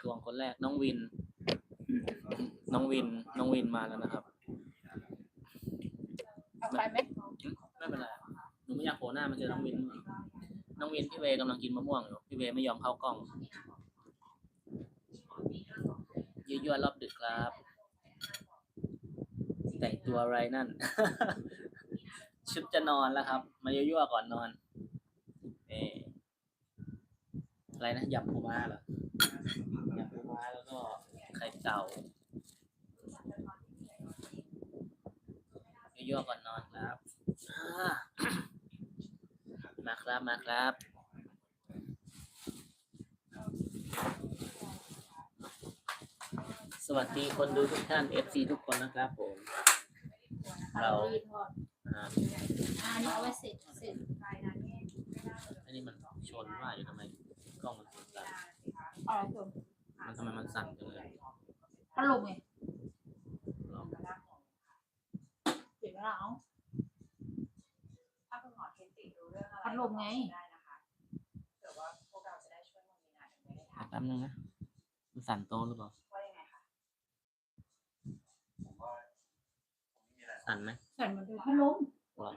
ทวงคนแรก น้องวิน น้องวิน น้องวินมาแล้วนะครับเอาไปไหมไม่เป็นไรหนูไม่อยากโผล่หน้ามาเจอน้องวิน น้องวินพี่เวย์กำลังกินมะม่วงอยู่พี่เวย์ไม่ยอมเข้ากล้องยั่วๆรอบดึกครับ แต่งตัวอะไรนั่น ชุดจะนอนแล้วครับ มายั่วๆก่อนนอนเอออะไรนะยำปูม้าเหรอ ยำปูม้าแล้วก็ไข่เต่ายั่วๆก่อนนอนครับมาครับมาครับสวัสดีคนดูทุกท่าน FC ทุกคนนะครับผม เราอันนี้เอาไว้เสร็จเสร็จ อันนี้มันชนว่าอยู่ทำไมกล้องมันสั่น เอาอะไรส่วน มันทำไมมันสั่นจังเลย พัดลมไง ลอง เดี๋ยวเราเอา ถ้าคุณหมอเทนติรู้เรื่องอะไร พัดลมไง ได้นะคะเผื่อว่าพวกเราจะได้ช่วยน้องมีนาทำไม่ได้ทั นแป๊บนึงนะมันสั่นโต๊ะหรือเปล่าว่ายังไงคะสั่นไหมใส่มาดูพัดลมลอง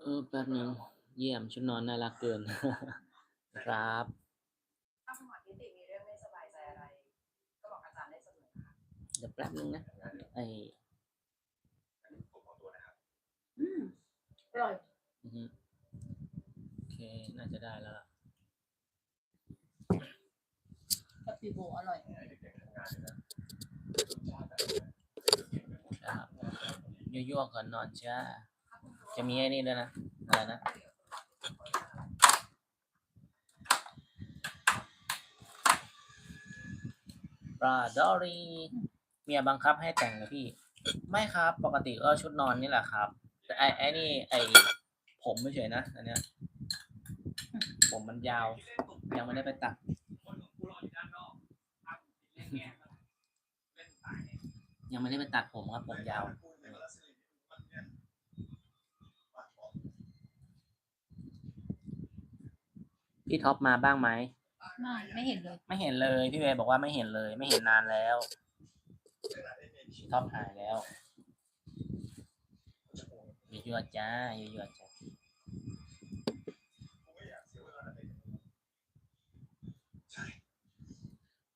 เออแป๊บนึงเยี่ยมชุดนอนน่ารักเกิน ครับถ้าคุณหมอเทนติมีเรื่องไม่สบายใจอะไร ก็บอกอาจารย์ได้เสมอค่ะเดี๋ยวแป๊บนึงนะไออืมอร่อยอือฮึโอเคน่าจะได้แล้วล่ะกะปิโบอร่อยครับยั่วๆก่อนนอนจ้าจะมีไอ้นี่ด้วยนะอะไรนะปลาดอรี่เมียบังคับให้แต่งเหรอพี่ ไม่ครับ ปกติก็ชุดนอนนี่แหละครับ แต่ไอ้ไอ้นี่ไอ้ผมไม่เฉยนะ อันเนี้ย ผมมันยาว ยังไม่ได้ไปตัดยังไม่ได้ไปตัดผมครับผมยาวพี่ท็อปมาบ้างไหมไม่ไม่เห็นเลย ไม่เห็นเลยพี่เวย์บอกว่าไม่เห็นเลย ไม่เห็นนานแล้วพี่ท็อปหายแล้วยั่วๆจ้ายั่วๆจ้า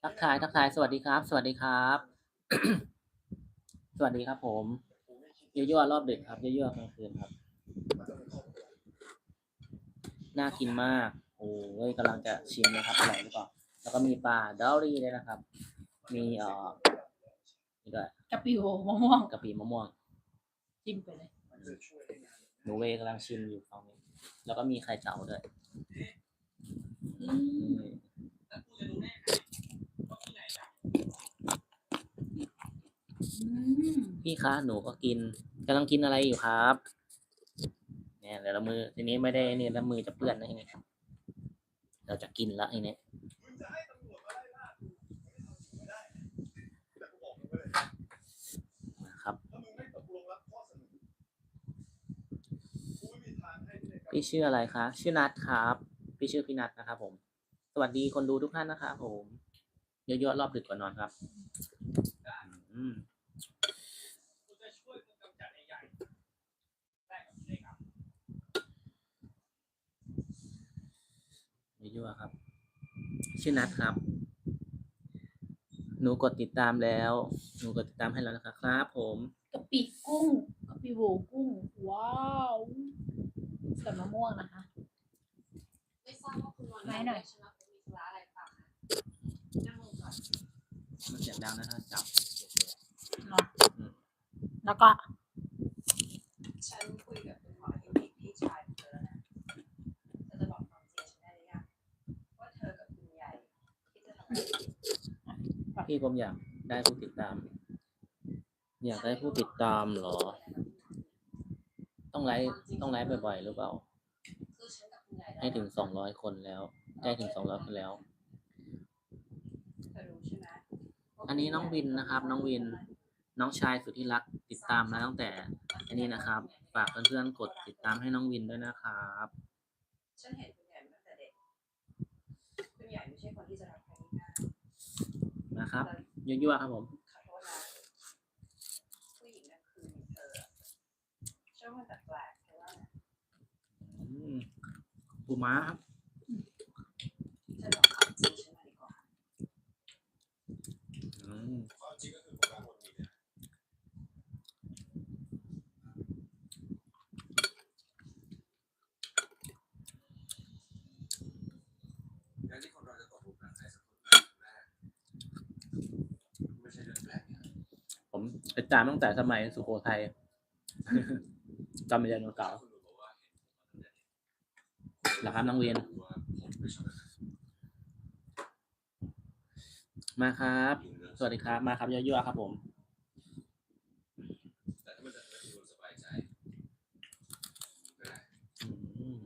ทักทายทักทายสวัสดีครับ สวัสดีครับ สวัสดีครับ ผมยั่วๆรอบดึกครับยั่วๆกลางคืนครับน่ากินมาก โอ้ยกำลังจะชิมนะครับอร่อยหรือเปล่าแล้วก็มีปลาดอรี่ด้วยนะครับ มีเอ่อนี่ด้วยกะปิโบมะม่วงกะปิมะม่วงจิ้มไปเลยหนูเวย์กำลังชิมอยู่ฝั่งนี้ แล้วก็มีไข่เต่าด้วย อื อื ม ม อืม พี่คะหนูก็กินกำลังกินอะไรอยู่ครับ เนี่ยเดี๋ยวเรามือทีนี้ไม่ได้นี่แล้วมือจะเปื้อนนะทีนี้เราจะกินละทีนี้นะครับ พี่ชื่ออะไรคะชื่อนัทครับ พี่ชื่อพี่นัทนะครับผม สวัสดีคนดูทุกท่านนะครับผม เยอะๆรอบดึกก่อนนอนครับอืมเยอะๆครับ ชื่อนัทครับ หนูกดติดตามแล้ว หนูกดติดตามให้แล้วนะครับครับผมกะปิกุ้งกะปิโบกุ้ง ว้าวใส่มะม่วงนะคะ ไม่ทราบว่าคุณหมอไหนหน่อยใช่ไหมคุณมีธุระอะไรเปล่าคะนั่งลงก่อน มันเสียงดังนะถ้าจับ เนาะแล้วก็ ฉันคุยกับคุณหมอเทนติพี่ชายของเธอแล้วนะเธอจะบอกความจริงฉันได้หรือยังว่าเธอกับคุณใหญ่ที่จะทำอะไร พี่ผ มอยากได้ผู้ติดตาม อยากได้ผู้ติดตามเหรอ ต้องไลฟ์ต้องไลฟ์บ่อยๆหรือเปล่า ให้ถึงสองร้อยคนแล้วใกล้ถึงสองร้อยคนแล้ว อันนี้น้องวินนะครับ น้องวิน น้องชายสุดที่รักติดตามมาตั้งแต่ อันนี้นะครับ ฝากเพื่อนๆกดติดตามให้น้องวินด้วยนะครับฉันเห็นคุณใหญ่มาตั้งแต่เด็กครั บยั่วๆครับผมขอโทษนะผู้หญิงนั่นคือเธอเชื่อว่าแปลกๆเพราะว่า อืมปูม้าครับ เธอบอกความจริงฉันมาดีกว่า อืม ความจริงก็คือผมรักคนนี้เนี่ยการที่คนเราจะตกหลุมรักใครสักคนครั้งแรกไม่ใช่เรื่องแปลกนะ ผมติดตามตั้งแต่สมัยสุโขทัยจำไม่ได้นเก่าคุณรู้บอกว่าเหรอครับน้องเวียนมาครับ สวัสดีครับ มาครับยั่วๆครับผม แต่ถ้ามันจะทำให้คุณสบายใจก็ได้ อืม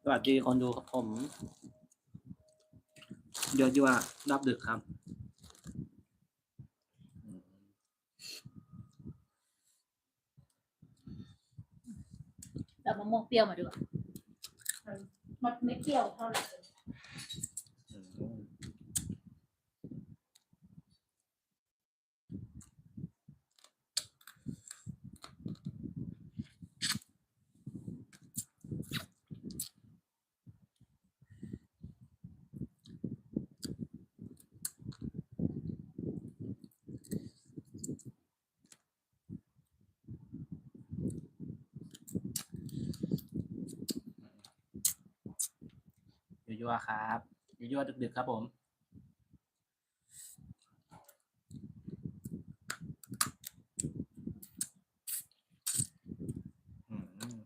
ส วัสดีคนดูครับผมยั่วยั่วๆรอบดึกครับอืมแต่มะม่วงเปรี้ยวมาดีกว่ามันมันไม่เปรี้ยวเท่าไหร่ ยั่วครับยั่วดึกๆครับผม อืมอืม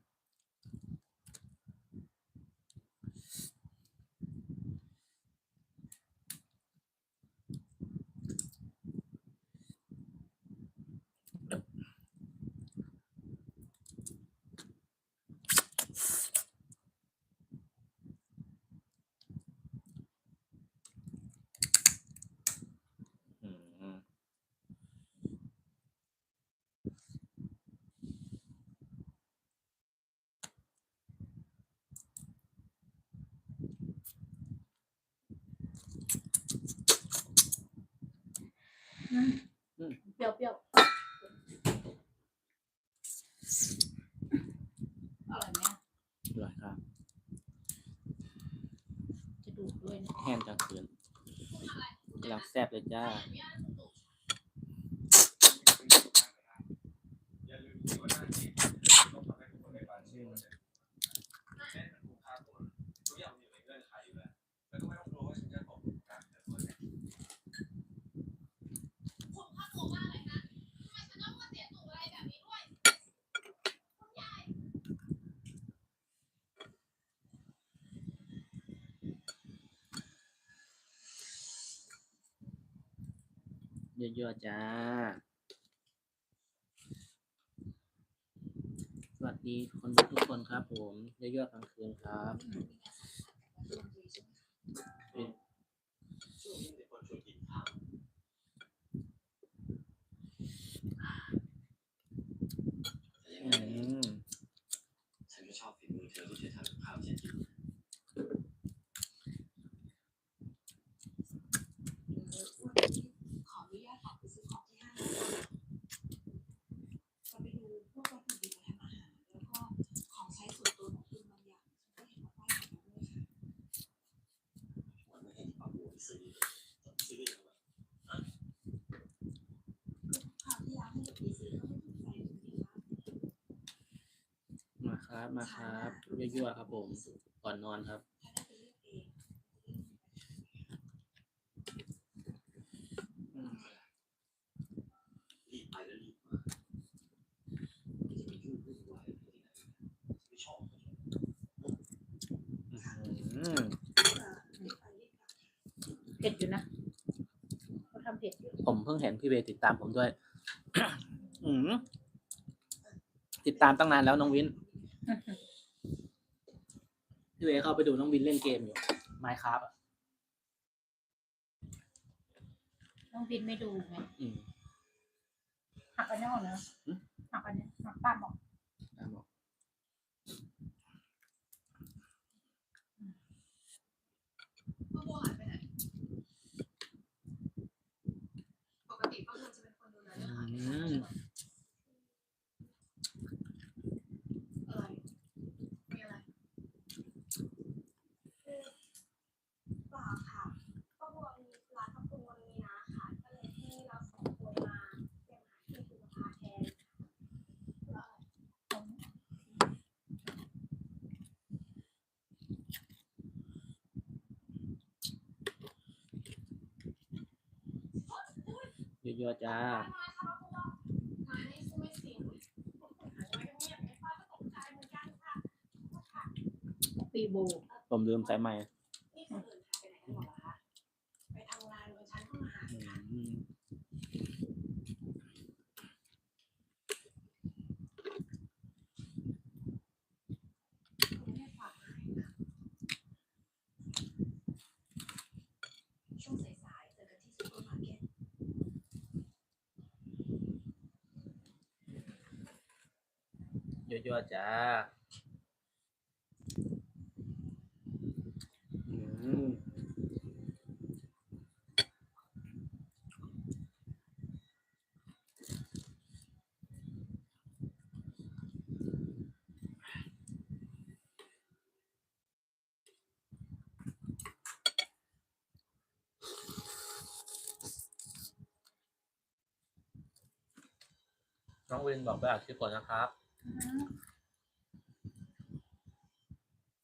อืม อืม เปรี้ยวเปรี้ยวอร่อยไหมอะอร่อยครับ จะดูดด้วยนะแห้งกลางคืนกำลังแซ่บเลยจ้า อย่าลืมที่ว่าหน้าที่ต้องทำให้ทุกคนในบ้านเชื่อว่าจะแม้มันถูกฆ่าตัวทุกอย่างมันอยู่ในเงื่อนไขอยู่แล้วแล้วก็ไม่ต้องกลัวว่าฉันจะตกหลุมรักแต่ตัวเนี่ย คุณค่าตัวมากเลยนะทำไมฉันต้องมาเสียตัวอะไรแบบนี้ด้วย คุณยาย เยอะๆจ้า สวัสดีคนดูทุกคนครับผม เยอะๆกลางคืนครับ ช่วงนี้มีคนชวนกินข้าว อืม ฉันก็ชอบฝีมือเธอที่เธอทำกับข้าวให้ฉันกิน ขออนุญาตออกไปซื้อของที่ห้างจะไปดูพวกวัตถุดิบมาทำอาหาร แล้วก็ของใช้ส่วนตัวของคุณบางอย่างฉันก็เห็นว่าป้ายขายด้วยค่ะ วันนี้ให้ที่ปั๊มหัวไปซื้อซื้อได้ยังไง คราวที่แล้วให้ไปซื้อก็ไม่ถูกใจคุณดีว่า มาครับมาครับเยอะๆครับ ผม ก่อนนอนครับถ้าได้ไปเลือกเองอืมรีบไปแล้วรีบมาไม่จะไปยุ่งวุ่นวายอะไรที่ไหนไม่ชอบอืมรีบไปรีบกลับเผ็ดอยู่นะเขาทำเผ็ดอยู่ผมเพิ่งเห็นพี่เวย์ติดตามผมด้วย อืมติดตามตั้งนานแล้วน้องวิน พี่เวย์เข้าไปดูน้องวินเล่นเกมอยู่ไม้ครับอะน้องบินไม่ดูไงอืมหักอันนี้ออกนะอืมหักอันนี้หักตามออกตามบอกป้าบัวหายไปไหน ปกติป้าบัวจะเป็นคนดูแลเรื่องอาหารอืมอะไร มีอะไร เปล่าค่ะป้าบัวมีร้านกับคุณวันมีนาค่ะ ก็เลยให้เราสองคนมาเตรียมอาหารที่คุณภาแทน เยอะๆจ้ามาให้ช่วยสิหายไปเงียบๆป้าก็ตกใจเหมือนกันค่ะปีโบผมลืมใส่ไม้ นี่คนอื่นหายไปไหนกันหมดล่ะคะ ไปทำงานวันฉันเพิ่งมาหา อื ค่ะ ม คุณแม่ฝากมาให้ค่ะช่วงสายๆเจอกันที่ซูเปอร์มาร์เก็ต เยอะๆจ้าน้องวินบอกไปอัดคลิปก่อนนะครับ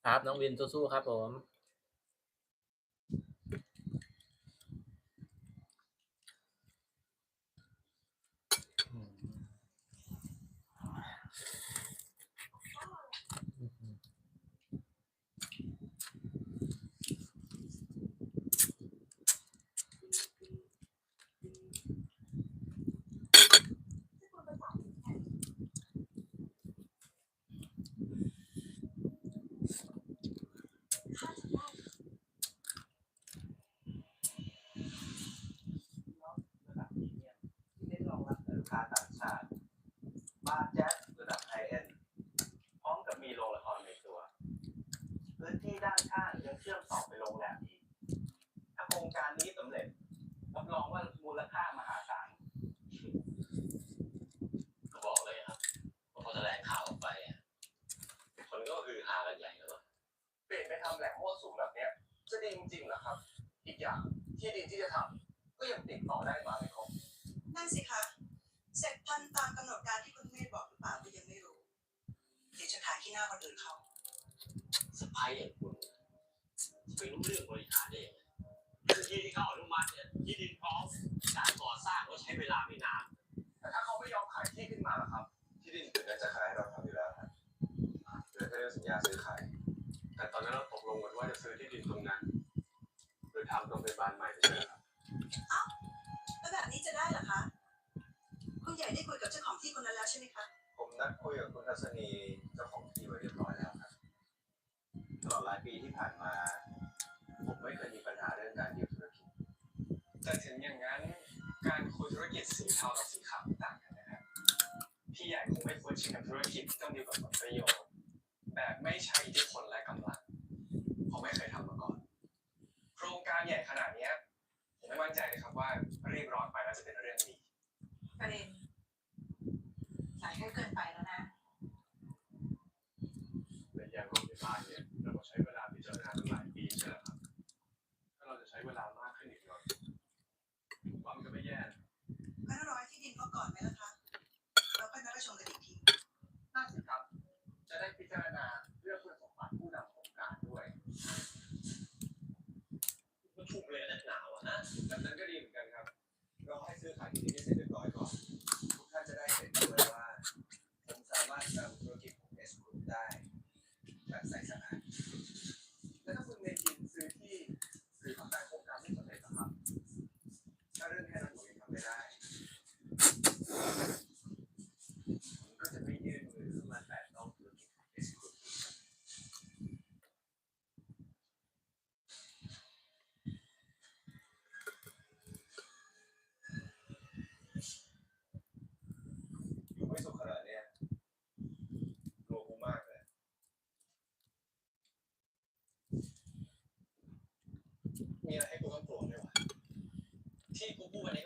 ครับน้องวินสู้ๆครับผม ระดับพรีเมียมที่ได้รองรับลูกค้าต่างชาติบาร์แจ๊สระดับไฮเอ็นด์พร้อมกับมีโรงละครในตัว พื้นที่ด้านข้างยังเชื่อมต่อไปโรงแรมอีก ถ้าโครงการนี้สำเร็จรับรองว่ามูลค่ามหาศาล ก็บอกเลยครับว่าพอแถลงข่าวออกไปอะคนก็คือฮากันใหญ่แล้วอะ เปลี่ยนไปทำแหล่งมั่วสุมแบบเนี้ย จะดีจริงๆเหรอครับ อีกอย่าง ที่ดินที่จะทำก็ยังติดต่อได้มาไม่ครบนั่นสิคะเสร็จทันตามกำหนดการที่คุณเมธบอกหรือเปล่าก็ยังไม่รู้ เดี๋ยวจะขายที่หน้าคนอื่นเขาสไปอย่างคุณจะไปรู้เรื่องบริหารได้ยังไงคือที่ที่เขาอนุมัติเนี่ยที่ดินพร้อมการก่อสร้างก็ใช้เวลาไม่นานแต่ถ้าเขาไม่ยอมขายที่ขึ้นมาล่ะครับ ที่ดินถึงนั้นจะขายให้เราทำอยู่แล้วครับเหลือแค่เรื่องสัญญาซื้อขายแต่ตอนนั้นเราตกลงกันว่าจะซื้อที่ดินตรงนั้นเพื่อ ทำโรงพยาบาลใหม่ไม่ใช่เหรอครับแล้วแบบนี้จะได้เหรอคะ คุณใหญ่ได้คุยกับเจ้าของที่คนนั้นแล้วใช่ไหมคะ ผมนัดคุยกับคุณทัศนีเจ้าของที่ไว้เรียบร้อยแล้วครับตลอดหลายปีที่ผ่านมา ผมไม่เคยมีปัญหาเรื่องการยืมธุรกิจแต่ถึงอย่างนั้น การคุยธุรกิจสีเทากับสีขาวต่างกันนะครับพี่ใหญ่คงไม่ควรชิงกับธุรกิจที่ต้องดีกว่าผลประโยชน์แบบไม่ใช้อิทธิพลและกำลังเพราะไม่เคยทำมาก่อนโครงการใหญ่ขนาดเนี้ยผมไม่มั่นใจเลยครับว่ารีบร้อนไปแล้วจะเป็นเรื่องดีประเด็นหลายแค่เกินไปแล้วนะแต่อย่างโรงพยาบาลเนี่ยเราก็ใช้เวลาพิจารณาตั้งหลายปีใช่ไหมครับ ถ้าเราจะใช้เวลามากขึ้นอีกหน่อยผมว่ามันก็ไม่แย่นะก็ถ้ารอให้ที่ดินเขาก่อนไหมล่ะคะเราค่อยนัดประชุมกันอีกทีน่าสิครับ จะได้พิจารณาเรื่องคุณสมบัติผู้นำโครงการด้วยมัน ถูกเลยนักหนาวอะนะแบบนั้นก็ดีเหมือนกันครับ ก็ให้ซื้อขายที่นให้เสร็จเรียบร้อยก่อน ทุกท่านจะได้เห็นด้วยว่าผมสามารถนำธุรกิจ ที่กูพูดวันนี้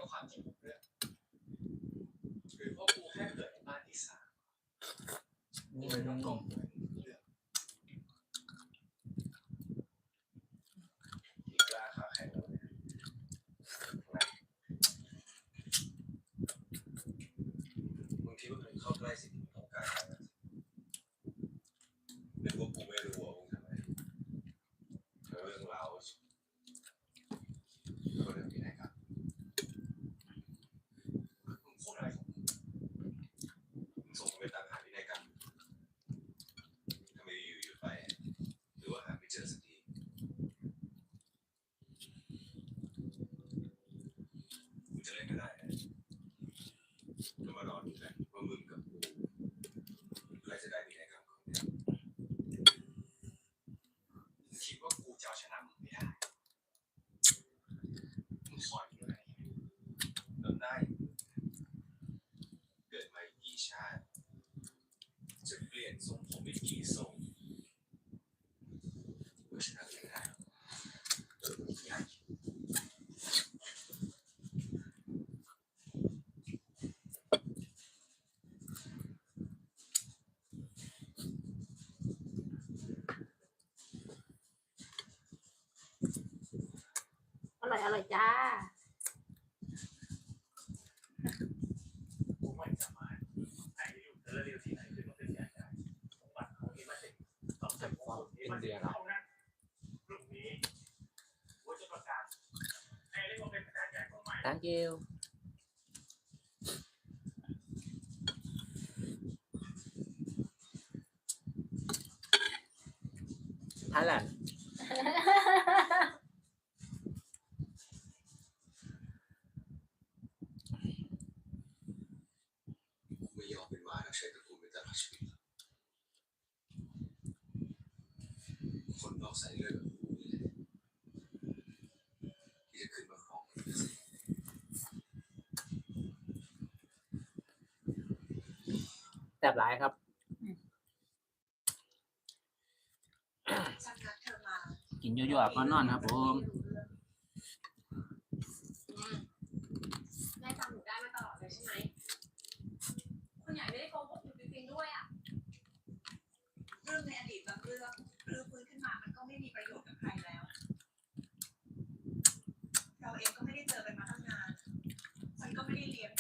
50, so 好了 ยั่ๆก็นอนครับผมได้จำหนูได้มาตลอดเลยใช่ไหมคนใหญ่ไม่ได้โกหกหนูจริงๆด้วยอะเรื่องในอดีตบางเรื่องรื้นขึ้นมามันก็ไม่มีประโยชน์กับใครแล้ว เราเองก็ไม่ได้เจอกันมาตั้งนานฉันก็ไม่ได้เรียน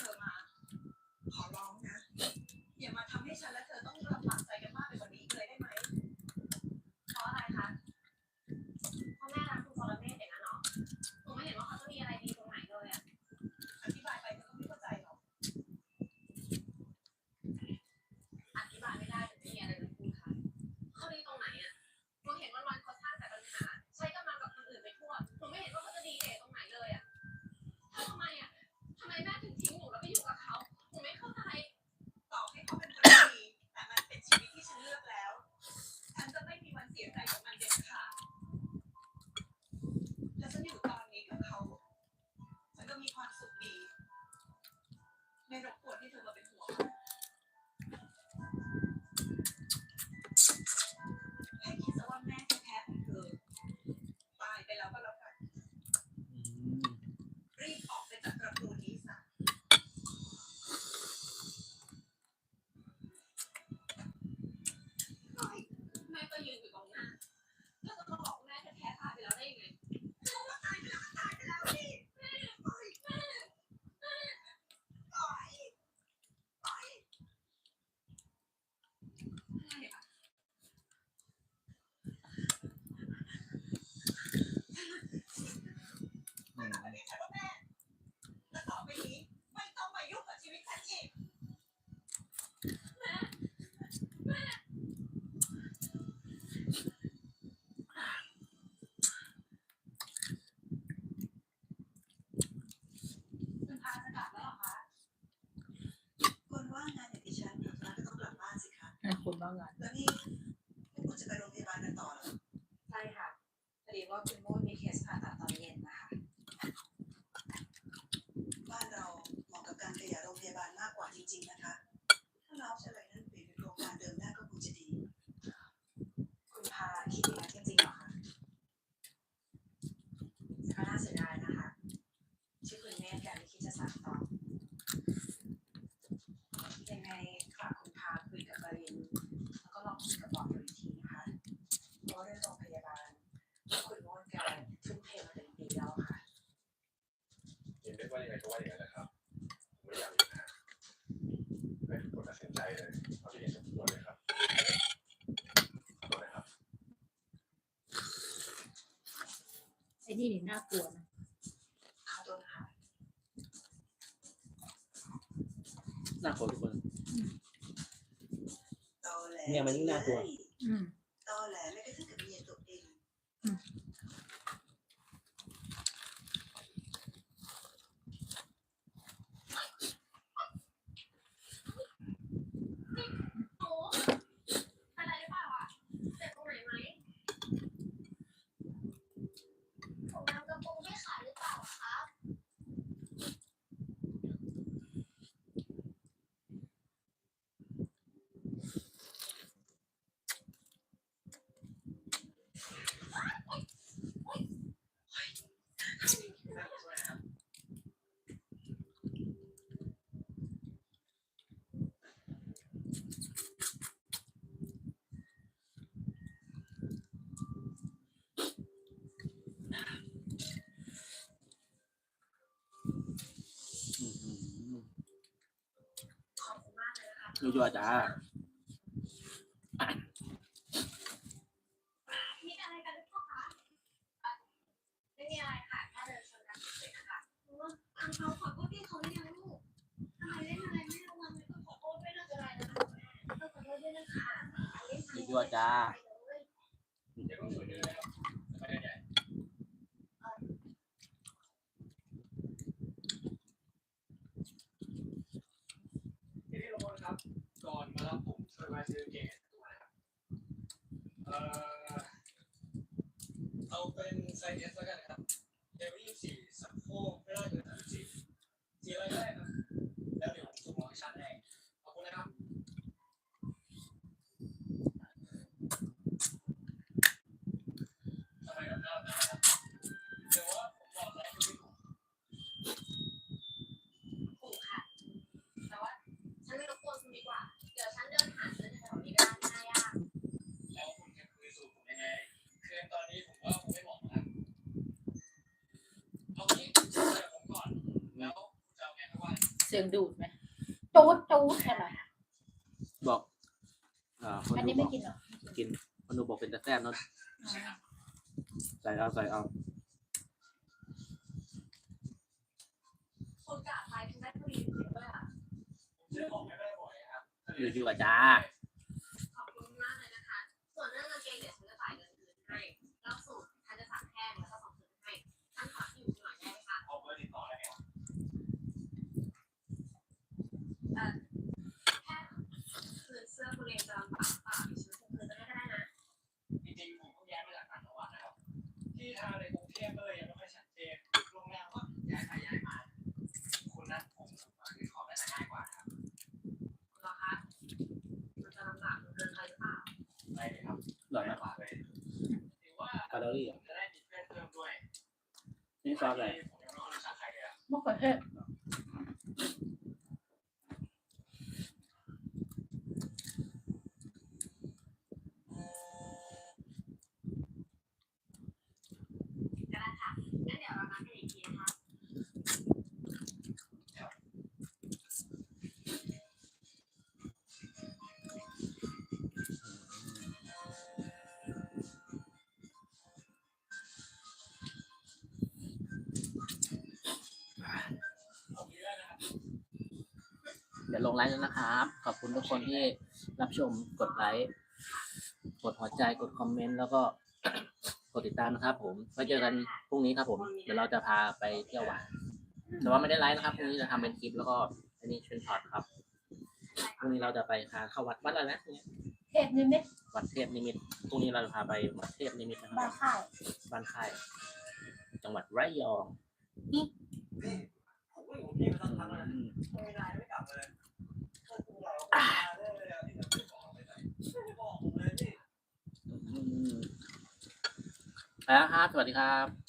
Ahí va. นี่นี่น่ากลัวนะขอโทษนะคะน่ากลัวทุกคนตอแหลเนี่ยมันยิ่งน่ากลัว อืม ตอแหลไม่กระทั่งกับเมียตัวเอง หนูเป็นอะไรหรือเปล่าอะเจ็บตรงไหนไหม ผมทำกระโปรงไม่ขาดหรือเปล่าครับ ขอบคุณมากเลยนะคะ ยั่วๆจ้า มีอะไรกันหรือเปล่าคะเอ่อไม่มีอะไรค่ะแค่เดินชนกันเฉยๆนะคะ อังเขาขอโทษพี่เขาหรือยังลูกทำไมเล่นอะ ไรไม่ระวังเลยก็ขอโทษด้วยนะอะไรนะคะแม่ก็ขอโทษด้วะคะเล่นอะไรยั่วๆจ้า ไปเลย เดี๋ยวต้องช่วยเดินนะครับไปเดินใหญ่ทีนี้ทุกคนครับ ก่อนมารับผมช่วยมาซื้อเกตตัวนะครับ เอ่อ เอา เป็นไซส์เอสแล้วกันนะครับเอลยี่สี่สะโพกไม่ได้เกินสามสี่สีอะไรก็ได้ครับ แล้วเดี๋ยวผมส่งโลเคชั่นให้ขอบคุณนะครับ ทำไมกับหน้านะครับเดี๋ยวว่าผมบอกอะไรไม่ถูก ถูกค่ะ แต่ว่าฉันไม่รบกวนคุณดีกว่า เดี๋ยวฉันเดินหาซื้อในแถวนี้ก็ได้ไม่น่ายาก แล้วคุณจะคุยสู่ผมยังไงคือตอนนี้ผมว่าผมไม่เหมาะนะครับเอางี้เจอผมก่อน แล้วคุณจะเอาไงครับว่า เสียงดูดไหมจูดจูดใช่ไหมบอกอ่าคนอันดูนี้บไม่อกกินเหรอกินคนดูบอกเป็นตะแซ่บเนอะใส่เอาใส่เอาคนกะไปทางด้านบุรีจริงๆด้วยอะผมจะออกไม่ได้บ่อยนะครับยั่วๆจ้า ขอบคุณมากเลยนะคะ ส่วนเรื่องกางเกงเดี๋ยวฉันจะจ่ายเงินคืนให้แล้วสูตรฉันจะสั่งแห้งแล้วก็ส่งคืนให้ท่านขอที่อยู่หน่อยได้ไหมคะ เอาเบอร์ติดต่อได้ไหมครับ แค่คืนเสื้ อคุณเองจะลำบากเปล่าดิฉันคงคืนจะให้ก็ได้นะจริงๆผมเพิ่งย้ายมาจากต่างจังหวัดนะครับ ที่ทางในกรุงเทพก็เลยยังไม่ค่อยชัดเจนโรงแรมก็ย้ายไปย้ายมาคุณนัดผมมาคือขอได้ง่ายกว่าครับเหรอคะมันจะลำบากเกินไปหรือเปล่าไปเลยครับอร่อยไหมฝากเลยถือว่าแคลอรี่ผอะมจะได้มีเพื่อนเพิ่มด้วยนี่ซอสอะไรผมยังไม่รู้จักใครเลยอะมะเขือเทศ ไลน์แล้วนะครับ ขอบคุณทุกคนที่รับชมกดไลค์กดหัวใจกดคอมเมนต์แล้วก็กดติดตามนะครับ ผมไว้เจอกันพรุ่งนี้ครับ ผมเดี๋ยวเราจะพาไปเที่ยววัดแต่ว่าไม่ได้ไลฟ์นะครับพรุ่งนี้จะทำเป็นคลิปแล้วก็อันนี้เป็นช็อตครับพรุ่งนี้เราจะไปพาเข้าวัดวัดอะไรนะเทศนิดนิดวัดเทพนิมิตรพรุ่งนี้เราจะพาไปวัดเทพนิมิตรนะคบ้ารับข้าวบ้านค่ายจังหวัดระยอง แล้วครับ สวัสดีครับ